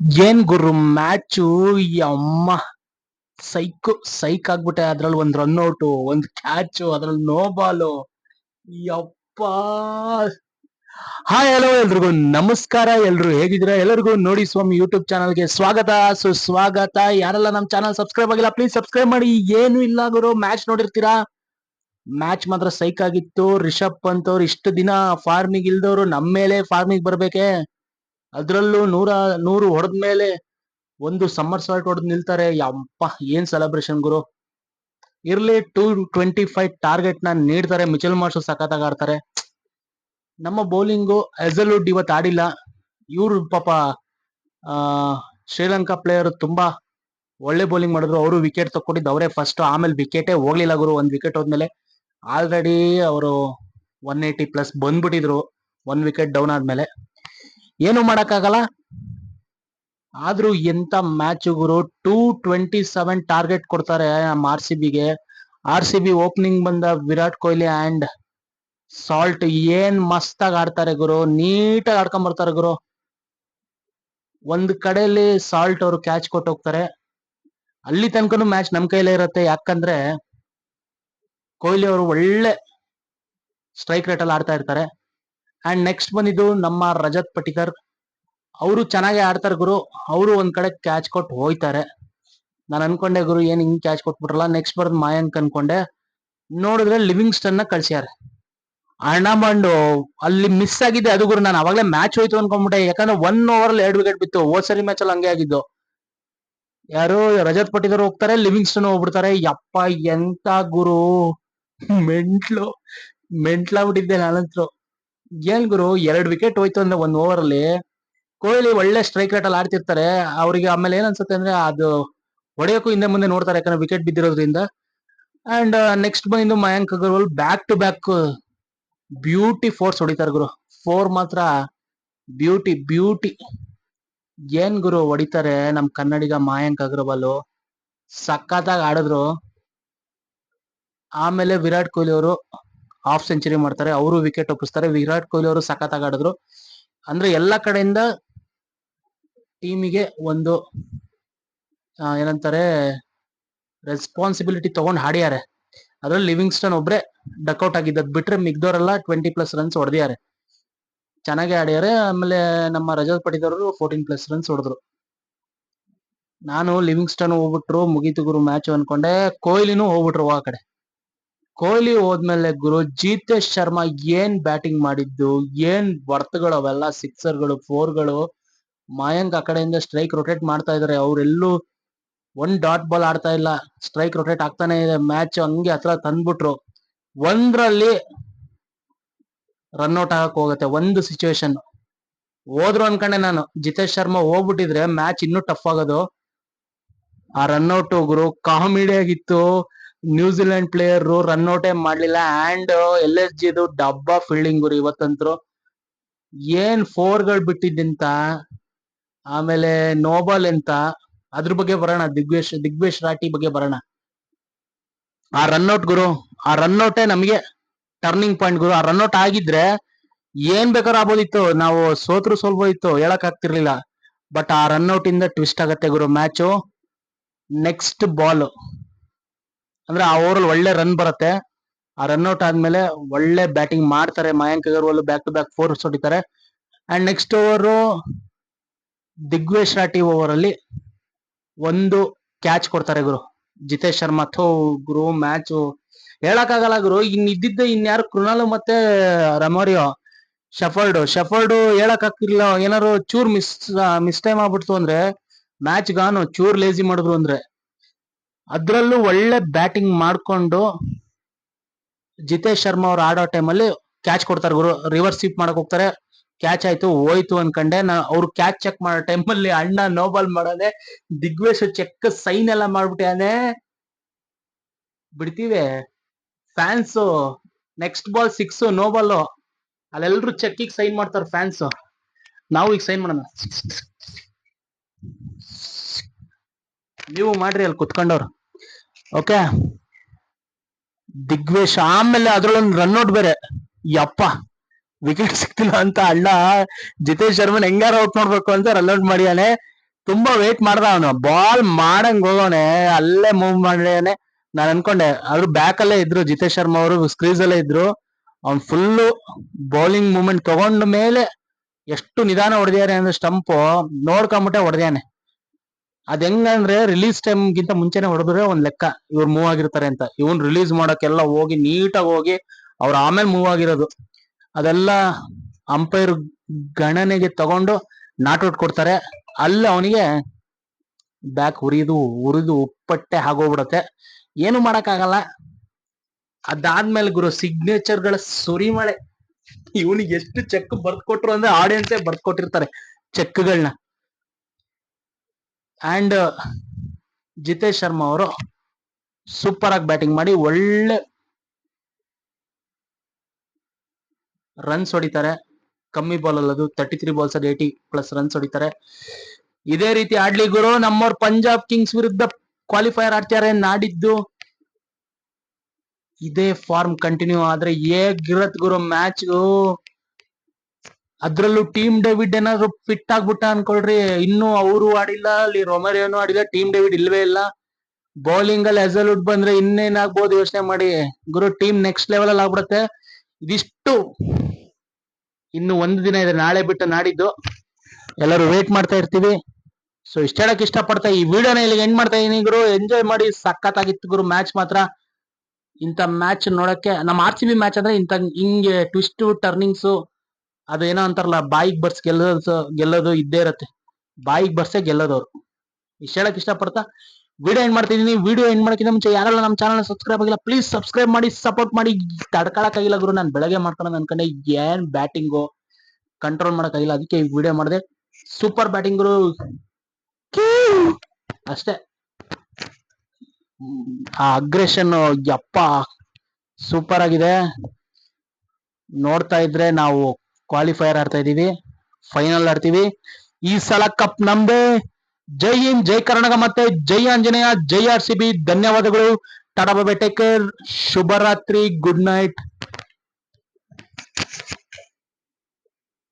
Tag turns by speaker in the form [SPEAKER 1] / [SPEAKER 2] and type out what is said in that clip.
[SPEAKER 1] ಏನ್ ಗುರು ಮ್ಯಾಚು? ಅಮ್ಮ ಸೈಕ್ ಸೈಕ್ ಆಗ್ಬಿಟ್ಟೆ ಅದ್ರಲ್ಲಿ ಒಂದ್ ರನ್ ಔಟು ಒಂದ್ ಕ್ಯಾಚ್ ಅದ್ರಲ್ಲಿ ನೋ ಬಾಲು ಯಪ್ಪ. ಹಾಯ್ ಹಲೋ ಎಲ್ರಿಗೂ. ನಮಸ್ಕಾರ ಎಲ್ರು ಹೇಗಿದ್ದೀರಾ? ಎಲ್ಲರಿಗೂ ನೋಡಿ ಸ್ವಾಮಿ ಯೂಟ್ಯೂಬ್ ಚಾನಲ್ಗೆ ಸ್ವಾಗತ. ಸುಸ್ವಾಗತ. ಯಾರೆಲ್ಲ ನಮ್ ಚಾನಲ್ ಸಬ್ಸ್ಕ್ರೈಬ್ ಆಗಿಲ್ಲ ಪ್ಲೀಸ್ ಸಬ್ಸ್ಕ್ರೈಬ್ ಮಾಡಿ. ಏನು ಇಲ್ಲ ಗುರು. ಮ್ಯಾಚ್ ನೋಡಿರ್ತೀರಾ? ಮ್ಯಾಚ್ ಮಾತ್ರ ಸೈಕ್ ಆಗಿತ್ತು. ರಿಷಬ್ ಪಂತ್ ಅವ್ರು ಇಷ್ಟು ದಿನ ಫಾರ್ಮಿಗೆ ಇಲ್ದವ್ರು ನಮ್ಮ ಮೇಲೆ ಫಾರ್ಮಿಗೆ ಬರ್ಬೇಕೆ? ಅದ್ರಲ್ಲೂ ನೂರ, ನೂರು ಹೊಡೆದ ಮೇಲೆ ಒಂದು ಸಮ್ಮರ್ ಸಾಲ್ಟ್ ಹೊಡೆದು ನಿಲ್ತಾರೆ. ಯಪ್ಪ, ಏನ್ ಸೆಲೆಬ್ರೇಷನ್ ಗುರು? ಇರ್ಲಿ ಟೂ ಟ್ವೆಂಟಿ ಫೈವ್ ಟಾರ್ಗೆಟ್ನ ನೀಡ್ತಾರೆ. ಮಿಚಲ್ ಮಾರ್ಷಲ್ ಸಖತ್ತಾಗಿ ಆಡ್ತಾರೆ. ನಮ್ಮ ಬೌಲಿಂಗ್ ಎಸಲ್ವುಡ್ ಇವತ್ತು ಆಡಿಲ್ಲ. ಇವ್ರು ಪಾಪ ಶ್ರೀಲಂಕಾ ಪ್ಲೇಯರ್ ತುಂಬಾ ಒಳ್ಳೆ ಬೌಲಿಂಗ್ ಮಾಡಿದ್ರು. ಅವರು ವಿಕೆಟ್ ತಕ್ಕೊಂಡಿದ್ದು ಅವರೇ ಫಸ್ಟ್ ಆಮೇಲೆ ವಿಕೆಟೇ ಹೋಗ್ಲಿಲ್ಲ ಗುರು. ಒಂದ್ ವಿಕೆಟ್ ಹೋದ್ಮೇಲೆ. ಆಲ್ರೆಡಿ ಅವರು ಒನ್ ಏಯ್ಟಿ ಪ್ಲಸ್ ಬಂದ್ಬಿಟ್ಟಿದ್ರು ಒನ್ ವಿಕೆಟ್ ಡೌನ್ ಆದ್ಮೇಲೆ. ಏನು ಮಾಡಕ್ಕಾಗಲ್ಲ? ಆದ್ರೂ ಎಂತ ಮ್ಯಾಚ್ ಗುರು? ಟೂ ಟ್ವೆಂಟಿ ಸೆವೆನ್ ಟಾರ್ಗೆಟ್ ಕೊಡ್ತಾರೆ ನಮ್ಮ ಆರ್ ಸಿ ಬಿಗೆ ಆರ್ ಸಿ ಬಿ ಓಪನಿಂಗ್ ಬಂದ ವಿರಾಟ್ ಕೊಹ್ಲಿ ಅಂಡ್ ಸಾಲ್ಟ್ ಏನ್ ಮಸ್ತಾಗಿ ಆಡ್ತಾರೆ ಗುರು? ನೀಟಾಗಿ ಆಡ್ಕೊಂಡ್ ಬರ್ತಾರೆ ಗುರು. ಒಂದ್ ಕಡೆಯಲ್ಲಿ ಸಾಲ್ಟ್ ಅವರು ಕ್ಯಾಚ್ ಕೊಟ್ಟು ಹೋಗ್ತಾರೆ. ಅಲ್ಲಿ ತನಕನು ಮ್ಯಾಚ್ ನಮ್ ಕೈಲೇ ಇರುತ್ತೆ. ಯಾಕಂದ್ರೆ ಕೊಹ್ಲಿ ಅವರು ಒಳ್ಳೆ ಸ್ಟ್ರೈಕ್ ರೇಟ್ ಅಲ್ಲಿ ಆಡ್ತಾ ಇರ್ತಾರೆ. ಅಂಡ್ ನೆಕ್ಸ್ಟ್ ಬಂದಿದ್ದು ನಮ್ಮ ರಜತ್ ಪಟಿಕರ್. ಅವರು ಚೆನ್ನಾಗಿ ಆಡ್ತಾರೆ ಗುರು. ಅವರು ಒಂದ್ ಕಡೆ ಕ್ಯಾಚ್ ಕೊಟ್ಟು ಹೋಯ್ತಾರೆ. ನಾನು ಅನ್ಕೊಂಡೆ ಗುರು, ಏನ್ ಹಿಂಗ್ ಕ್ಯಾಚ್ ಕೊಟ್ಬಿಟ್ರಲ್ಲ? ನೆಕ್ಸ್ಟ್ ಬರೋದು ಮಾಯಾಂಕ್ ಅನ್ಕೊಂಡೆ. ನೋಡಿದ್ರೆ ಲಿವಿಂಗ್ಸ್ಟನ್ನ ಕಳ್ಸ್ಯಾರ. ಅಣ್ಣ ಮಂಡು ಅಲ್ಲಿ ಮಿಸ್ ಆಗಿದೆ ಅದು ಗುರು. ನಾನು ಅವಾಗಲೇ ಮ್ಯಾಚ್ ಹೋಯ್ತು ಅನ್ಕೊಂಡ್ಬಿಟ್ಟೆ ಯಾಕಂದ್ರೆ ಒನ್ ಓವರ್ ಅಲ್ಲಿ ಎರಡು ವಿಕೆಟ್ ಬಿತ್ತು. ಹೋದ್ ಸರಿ ಮ್ಯಾಚ್ ಅಲ್ಲಿ ಹಂಗೆ ಆಗಿದ್ದು. ಯಾರು ರಜತ್ ಪಟ್ಟಿದವ್ರು ಹೋಗ್ತಾರೆ, ಲಿವಿಂಗ್ಸ್ಟನ್ ಹೋಗ್ಬಿಡ್ತಾರೆ. ಯಪ್ಪ, ಎಂತ ಗುರು? ಮೆಂಟ್ಲು ಮೆಂಟ್ಲಾಗ್ಬಿಟ್ಟಿದ್ದೆ ನಾನಂತೂ. ಏನ್ ಗುರು, ಎರಡು ವಿಕೆಟ್ ಹೋಯ್ತು ಅಂದ್ರೆ ಒಂದ್ ಓವರ್ ಅಲ್ಲಿ. ಕೊಹ್ಲಿ ಒಳ್ಳೆ ಸ್ಟ್ರೈಕ್ ರೇಟ್ ಅಲ್ಲಿ ಆಡ್ತಿರ್ತಾರೆ. ಅವರಿಗೆ ಆಮೇಲೆ ಏನ್ ಅನ್ಸುತ್ತೆ ಅಂದ್ರೆ ಅದು ಹೊಡೆಯೋಕ್ಕೂ ಹಿಂದೆ ಮುಂದೆ ನೋಡ್ತಾರೆ ಯಾಕಂದ್ರೆ ವಿಕೆಟ್ ಬಿದ್ದಿರೋದ್ರಿಂದ. ಅಂಡ್ ನೆಕ್ಸ್ಟ್ ಬಂದು Mayank Agarwal back to back beauty fours ಹೊಡಿತಾರೆ ಗುರು. ಫೋರ್ ಮಾತ್ರ ಬ್ಯೂಟಿ ಬ್ಯೂಟಿ ಏನ್ ಗುರು ಹೊಡಿತಾರೆ ನಮ್ ಕನ್ನಡಿಗ ಮಯಾಂಕ್ ಅಗರ್ವಾಲ್. ಸಖತ್ತಾಗಿ ಆಡಿದ್ರು. ಆಮೇಲೆ ವಿರಾಟ್ ಕೊಹ್ಲಿ ಅವರು ಹಾಫ್ ಸೆಂಚುರಿ ಮಾಡ್ತಾರೆ. ಅವರು ವಿಕೆಟ್ ಒಪ್ಪಿಸ್ತಾರೆ. ವಿರಾಟ್ ಕೊಹ್ಲಿ ಅವರು ಸಖತ್ತಾಗಿ ಆಡಿದ್ರು. ಅಂದ್ರೆ ಎಲ್ಲ ಕಡೆಯಿಂದ ಟೀಮಿಗೆ ಒಂದು ಏನಂತಾರೆ ರೆಸ್ಪಾನ್ಸಿಬಿಲಿಟಿ ತಗೊಂಡ್ ಹಾಡ್ಯಾರೆ. ಅದ್ರಲ್ಲಿ ಲಿವಿಂಗ್ಸ್ಟನ್ ಒಬ್ರೆ ಡಕ್ಔಟ್ ಆಗಿದ್ದದ್ ಬಿಟ್ರೆ ಮಿಗ್ದವರೆಲ್ಲ ಟ್ವೆಂಟಿ ಪ್ಲಸ್ ರನ್ಸ್ ಹೊಡೆದಿದ್ದಾರೆ ಚೆನ್ನಾಗಿ ಆಡ್ಯಾರೆ. ಆಮೇಲೆ ನಮ್ಮ ರಜತ್ ಪಟಿದವರು ಫೋರ್ಟೀನ್ ಪ್ಲಸ್ ರನ್ಸ್ ಹೊಡೆದ್ರು. ನಾನು ಲಿವಿಂಗ್ಸ್ಟನ್ ಹೋಗ್ಬಿಟ್ರು, ಮುಗಿತು ಗುರು ಮ್ಯಾಚ್ ಅನ್ಕೊಂಡೆ. ಕೊಹ್ಲಿನೂ ಹೋಗ್ಬಿಟ್ರು ಆ ಕಡೆ. ಕೊಹ್ಲಿ ಹೋದ್ಮೇಲೆ ಗುರು, ಜೀತೇಶ್ ಶರ್ಮಾ ಏನ್ ಬ್ಯಾಟಿಂಗ್ ಮಾಡಿದ್ದು, ಏನ್ ಬರ್ತಗಳು ಅವೆಲ್ಲ ಸಿಕ್ಸರ್ಗಳು ಫೋರ್ಗಳು ಮಯಾಂಕ್ ಆ ಕಡೆಯಿಂದ ಸ್ಟ್ರೈಕ್ ರೊಟೇಟ್ ಮಾಡ್ತಾ ಇದಾರೆ. ಅವ್ರೆಲ್ಲೂ ಒಂದ್ ಡಾಟ್ ಬಾಲ್ ಆಡ್ತಾ ಇಲ್ಲ. ಸ್ಟ್ರೈಕ್ ರೊಟೇಟ್ ಆಗ್ತಾನೆ ಇದೆ. ಮ್ಯಾಚ್ ಹಂಗೆ ಹತ್ರ ತಂದ್ಬಿಟ್ರು. ಒಂದ್ರಲ್ಲಿ ರನ್ಔಟ್ ಆಗಕ್ ಹೋಗುತ್ತೆ. ಒಂದು ಸಿಚುವೇಶನ್ ಹೋದ್ರು ಅನ್ಕೊಂಡೆ ನಾನು. ಜಿತೇಶ್ ಶರ್ಮಾ ಹೋಗ್ಬಿಟ್ಟಿದ್ರೆ ಮ್ಯಾಚ್ ಇನ್ನೂ ಟಫ್ ಆಗೋದು. ಆ ರನ್ಔಟ್ ಗುರು ಕಾಮಿಡಿ ಆಗಿತ್ತು. ನ್ಯೂಜಿಲೆಂಡ್ ಪ್ಲೇಯರ್ ರನ್ಔಟೇ ಮಾಡ್ಲಿಲ್ಲ ಅಂಡ್ ಎಲ್ ಎಸ್ ಜಿದು ಡಬ್ಬಾ ಫೀಲ್ಡಿಂಗ್ ಗುರು ಇವತ್ತಂತ್ರು. ಏನ್ ಫೋರ್ಗಳು ಬಿಟ್ಟಿದ್ದಿಂತ, ಆಮೇಲೆ ನೋಬಾಲ್ ಎಂತ, ಅದ್ರ ಬಗ್ಗೆ ಬರೋಣ, ದಿಗ್ವೇಶ್ ದಿಗ್ವೇಶ್ ರಾಟಿ ಬಗ್ಗೆ ಬರೋಣ. ಆ ರನ್ಔಟ್ ಗುರು, ಆ ರನ್ಔಟೇ ನಮಗೆ ಟರ್ನಿಂಗ್ ಪಾಯಿಂಟ್ ಗುರು, ಆ ರನ್ಔಟ್ ಆಗಿದ್ರೆ ಏನ್ ಬೇಕಾದ್ರೂ ಆಗೋದಿತ್ತು ನಾವು ಸೋತ್ರು ಸೋಲ್ಬೋದಿತ್ತು ಹೇಳಕ್ ಆಗ್ತಿರ್ಲಿಲ್ಲ. ಬಟ್ ಆ ರನ್ಔಟ್ ಇಂದ ಟ್ವಿಸ್ಟ್ ಆಗತ್ತೆ ಗುರು ಮ್ಯಾಚು ನೆಕ್ಸ್ಟ್ ಬಾಲ್ ಅಂದ್ರೆ ಆ ಓವರ್ ಅಲ್ಲಿ ಒಳ್ಳೆ ರನ್ ಬರುತ್ತೆ. ಆ ರನ್ ಔಟ್ ಆದ್ಮೇಲೆ ಒಳ್ಳೆ ಬ್ಯಾಟಿಂಗ್ ಮಾಡ್ತಾರೆ. Mayank Agarwal back to back four ಹೊಡಿತಾರೆ. And next over Digvesh Rathi over ಅಲ್ಲಿ ಒಂದು ಕ್ಯಾಚ್ ಕೊಡ್ತಾರೆ ಗುರು. ಜಿತೇಶ್ ಶರ್ಮಾ ಥೋ ಗುರು ಮ್ಯಾಚ್ ಹೇಳಕ್ಕಾಗಲ್ಲ ಗುರು, ಇನ್ ಇದ್ದಿದ್ದ ಇನ್ಯಾರು ಕೃಣಾಲ್ ಮತ್ತೆ ರಮೋರಿಯೋ. ಶಫರ್ಡ್ ಶಫರ್ಡ್ ಹೇಳಕ್ ಆಗ್ತಿರ್ಲಿಲ್ಲ. ಏನಾರು ಚೂರ್ ಮಿಸ್ ಮಿಸ್ ಟೈಮ್ ಆಗ್ಬಿಡ್ತು ಅಂದ್ರೆ ಮ್ಯಾಚ್ ಗಾನು ಚೂರ್ ಲೇಜಿ ಮಾಡಿದ್ರು ಅಂದ್ರೆ. ಅದ್ರಲ್ಲೂ ಒಳ್ಳೆ ಬ್ಯಾಟಿಂಗ್ ಮಾಡ್ಕೊಂಡು ಜಿತೇಶ್ ಶರ್ಮಾ ಅವ್ರು ಆಡೋ ಟೈಮಲ್ಲಿ ಕ್ಯಾಚ್ ಕೊಡ್ತಾರೆ ಗುರು. ರಿವರ್ಸ್ ಸ್ವೀಪ್ ಮಾಡಕ್ ಹೋಗ್ತಾರೆ. ಕ್ಯಾಚ್ ಆಯ್ತು, ಹೋಯ್ತು ಅನ್ಕಂಡೆ. ನಾ ಅವ್ರು ಕ್ಯಾಚ್ ಚೆಕ್ ಮಾಡೋ ಟೈಮಲ್ಲಿ ಅಣ್ಣ ನೋಬಾಲ್ ಮಾಡೋದೆ ದಿಗ್ವೇಶ್ ಚೆಕ್ ಸೈನ್ ಎಲ್ಲ ಮಾಡ್ಬಿಟ್ಟಾನೆ ಬಿಡ್ತೀವಿ. Fans next ball six no ಅಲ್ಲೆಲ್ಲರೂ ಅಲ್ಲೆಲ್ರು ಚೆಕ್ಕಿಗೆ ಸೈನ್ ಮಾಡ್ತಾರೆ ಫ್ಯಾನ್ಸ್ ನಾವು ಈಗ ಸೈನ್ ಮಾಡೋಣ. ನೀವು ಮಾಡ್ರಿ ಅಲ್ಲಿ ಕುತ್ಕೊಂಡವ್ರು. ಓಕೆ ದಿಗ್ವೇಶ್ ಆಮೇಲೆ ಅದ್ರಲ್ಲೊಂದು ರನ್ಔಟ್ ಬೇರೆ. ಯಪ್ಪ ವಿಕೆಟ್ ಸಿಕ್ತಿಲ್ಲ ಅಂತ ಅಣ್ಣ ಜಿತೇಶ್ ಶರ್ಮನ್ ಹೆಂಗಾರ ಔಟ್ ಮಾಡ್ಬೇಕು ಅಂತ ರನ್ ಔಟ್ ಮಾಡಿಯಾನೆ ತುಂಬಾ ವೇಟ್ ಮಾಡ್ದ ಅವನು. ಬಾಲ್ ಮಾಡಂಗ್ ಹೋಗೋನೆ ಅಲ್ಲೇ ಮೂವ್ ಮಾಡ್ಯಾನೆ. ನಾನು ಅನ್ಕೊಂಡೆ ಅವ್ರು ಬ್ಯಾಕ್ ಅಲ್ಲೇ ಇದ್ರು ಜಿತೇಶ್ ಶರ್ಮಾ ಅವರು ಸ್ಕ್ರೀಸ್ ಅಲ್ಲೇ ಇದ್ರು. ಅವ್ನ್ ಫುಲ್ಲು ಬೌಲಿಂಗ್ ಮೂಮೆಂಟ್ ತಗೊಂಡ ಮೇಲೆ ಎಷ್ಟು ನಿಧಾನ ಹೊಡೆದಿದ್ದಾರೆ ಅಂದ್ರೆ ಸ್ಟಂಪ್ ನೋಡ್ಕೊಂಬಿಟ್ಟೆ ಹೊಡೆದ್ಯಾನೆ. ಅದ್ ಹೆಂಗಂದ್ರೆ ರಿಲೀಸ್ ಟೈಮ್ ಗಿಂತ ಮುಂಚೆನೆ ಹೊಡೆದ್ರೆ ಒಂದ್ ಲೆಕ್ಕ, ಇವ್ರು ಮೂವ್ ಆಗಿರ್ತಾರೆ ಅಂತ. ಇವನ್ ರಿಲೀಸ್ ಮಾಡಕ್ಕೆಲ್ಲ ಹೋಗಿ ನೀಟಾಗಿ ಹೋಗಿ ಅವ್ರ ಆಮೇಲೆ ಮೂವ್ ಆಗಿರೋದು. ಅದೆಲ್ಲ ಅಂಪೈರ್ ಗಣನೆಗೆ ತಗೊಂಡು ನಾಟ್ ಔಟ್ ಕೊಡ್ತಾರೆ. ಅಲ್ಲಿ ಅವನಿಗೆ ಬ್ಯಾಕ್ ಉರಿದು ಉರಿದು ಉಪ್ಪಟ್ಟೆ ಆಗೋಗ್ಬಿಡತ್ತೆ. ಏನು ಮಾಡಕ್ಕಾಗಲ್ಲ. ಅದಾದ್ಮೇಲೆ ಗುರು ಸಿಗ್ನೇಚರ್ಗಳ ಸುರಿಮಳೆ ಇವನಿಗೆ ಎಷ್ಟು ಚೆಕ್ ಬರ್ದ್ ಕೊಟ್ರು ಅಂದ್ರೆ ಆಡಿಯನ್ಸೇ ಬರ್ದ್ ಕೊಟ್ಟಿರ್ತಾರೆ. ಚೆಕ್ಗಳನ್ನ ಅಂಡ್ ಜಿತೇಶ್ ಶರ್ಮಾ ಅವರು ಸೂಪರ್ ಆಗಿ ಬ್ಯಾಟಿಂಗ್ ಮಾಡಿ ಒಳ್ಳೆ ರನ್ಸ್ ಹೊಡಿತಾರೆ. ಕಮ್ಮಿ ಬಾಲ್ ಅಲ್ಲದು ತರ್ಟಿ ತ್ರೀ ಬಾಲ್ಸ್ ಅಲ್ಲಿ ಏಟಿ ಪ್ಲಸ್ ರನ್ಸ್ ಹೊಡಿತಾರೆ. ಇದೇ ರೀತಿ ಆಡ್ಲಿ ಗುರು, ನಮ್ಮವ್ರ ಪಂಜಾಬ್ ಕಿಂಗ್ಸ್ ವಿರುದ್ಧ ಕ್ವಾಲಿಫೈಯರ್ ಆಡ್ತಾರೆ ನಾಡಿದ್ದು. ಇದೇ ಫಾರ್ಮ್ ಕಂಟಿನ್ಯೂ ಆದ್ರೆ ಹೇಗಿರತ್ ಗುರು ಮ್ಯಾಚ್ ಅದ್ರಲ್ಲೂ ಟೀಮ್ ಡೇವಿಡ್ ಏನಾದ್ರು ಫಿಟ್ ಆಗ್ಬಿಟ್ಟ ಅನ್ಕೊಳ್ರಿ. ಇನ್ನು ಅವರು ಆಡಿಲ್ಲ, ಅಲ್ಲಿ ರೊಮರಿಯೋನು ಆಡಿಲ್ಲ ಟೀಮ್ ಡೇವಿಡ್ ಇಲ್ವೇ ಇಲ್ಲ. ಬೌಲಿಂಗ್ ಅಲ್ಲಿ ಹೆಸಲ್ವುಡ್ ಬಂದ್ರೆ ಇನ್ನೇನಾಗ್ಬೋದು ಯೋಚನೆ ಮಾಡಿ. ಗುರು ಟೀಮ್ ನೆಕ್ಸ್ಟ್ ಲೆವೆಲ್ ಅಲ್ಲಿ ಆಗ್ಬಿಡುತ್ತೆ. ಇದಿಷ್ಟು. ಇನ್ನು ಒಂದು ದಿನ ಇದೆ, ನಾಳೆ ಬಿಟ್ಟು ನಾಡಿದ್ದು. ಎಲ್ಲರೂ ವೇಟ್ ಮಾಡ್ತಾ ಇರ್ತೀವಿ. ಸೊ ಇಷ್ಟ ಹೇಳಕ್ ಇಷ್ಟಪಡ್ತಾ ಈ ವಿಡಿಯೋನ ಇಲ್ಲಿ ಎಂಡ್ ಮಾಡ್ತಾ ಇದೀನಿ ಗುರು. ಎಂಜಾಯ್ ಮಾಡಿ, ಸಖತ್ತಾಗಿತ್ತು ಗುರು ಮ್ಯಾಚ್ ಮಾತ್ರ. ಇಂಥ ಮ್ಯಾಚ್ ನೋಡಕ್ಕೆ, ನಮ್ಮ ಆರ್ ಸಿ ಬಿ ಮ್ಯಾಚ್ ಅಂದ್ರೆ ಇಂಥ ಹಿಂಗೆ ಟ್ವಿಸ್ಟ್ ಟರ್ನಿಂಗ್ಸ್ ಅದು ಏನೋ ಅಂತಾರಲ್ಲ, ಬಾಯಿಗೆ ಬರ್ಸ್ ಗೆಲ್ಲೋದು ಗೆಲ್ಲೋದು ಇದ್ದೇ ಇರತ್ತೆ. ಬಾಯಿಗೆ ಬರ್ಸೆ ಗೆಲ್ಲೋದವ್ರು ಇಷ್ಟ ಹೇಳಕ್ ಇಷ್ಟಪಡ್ತಾ? ವಿಡಿಯೋ ಏನ್ ಮಾಡ್ತಿದೀನಿ ವಿಡಿಯೋ ಏನ್ ಮಾಡಕ್ಕಿಂತ ಮುಂಚೆ ಯಾರೆಲ್ಲ ನಮ್ಮ ಚಾನಲ್ ಸಬ್ಸ್ಕ್ರೈಬ್ ಆಗಿಲ್ಲ ಪ್ಲೀಸ್ ಸಬ್ಸ್ಕ್ರೈಬ್ ಮಾಡಿ ಸಪೋರ್ಟ್ ಮಾಡಿ. ತಡ್ಕೊಳಕ್ಕಾಗಿಲ್ಲ ಗುರು, ನಾನು ಬೆಳಗ್ಗೆ ಮಾಡ್ಕೊಂಡು ಅನ್ಕೊಂಡೆ. ಏನ್ ಬ್ಯಾಟಿಂಗು? ಕಂಟ್ರೋಲ್ ಮಾಡಕ್ಕಾಗಿಲ್ಲ. ಅದಕ್ಕೆ ಈ ವಿಡಿಯೋ ಮಾಡಿದೆ. ಸೂಪರ್ ಬ್ಯಾಟಿಂಗ್ ಗುರು. ಅಷ್ಟೇ. ಆ ಅಗ್ರೆಷನ್ ಯಪ್ಪ. ಸೂಪರ್ ಆಗಿದೆ. ನೋಡ್ತಾ ಇದ್ರೆ ನಾವು ಕ್ವಾಲಿಫೈಯರ್ ಆಡ್ತಾ ಇದೀವಿ ಫೈನಲ್ ಆಡ್ತೀವಿ. ಈ ಸಲ ಕಪ್ ನಮ್ದೇ. ಜೈ ಇನ್ ಜೈ ಕರ್ನಾಟಕ ಮತ್ತೆ ಜೈ ಆಂಜನೇಯ, ಜೈ ಆರ್ ಸಿ ಬಿ ಧನ್ಯವಾದಗಳು. ಟಾಟಾ ಬಾಬೆ ಟೇಕ್ ಕೇರ್ ಶುಭರಾತ್ರಿ. Good night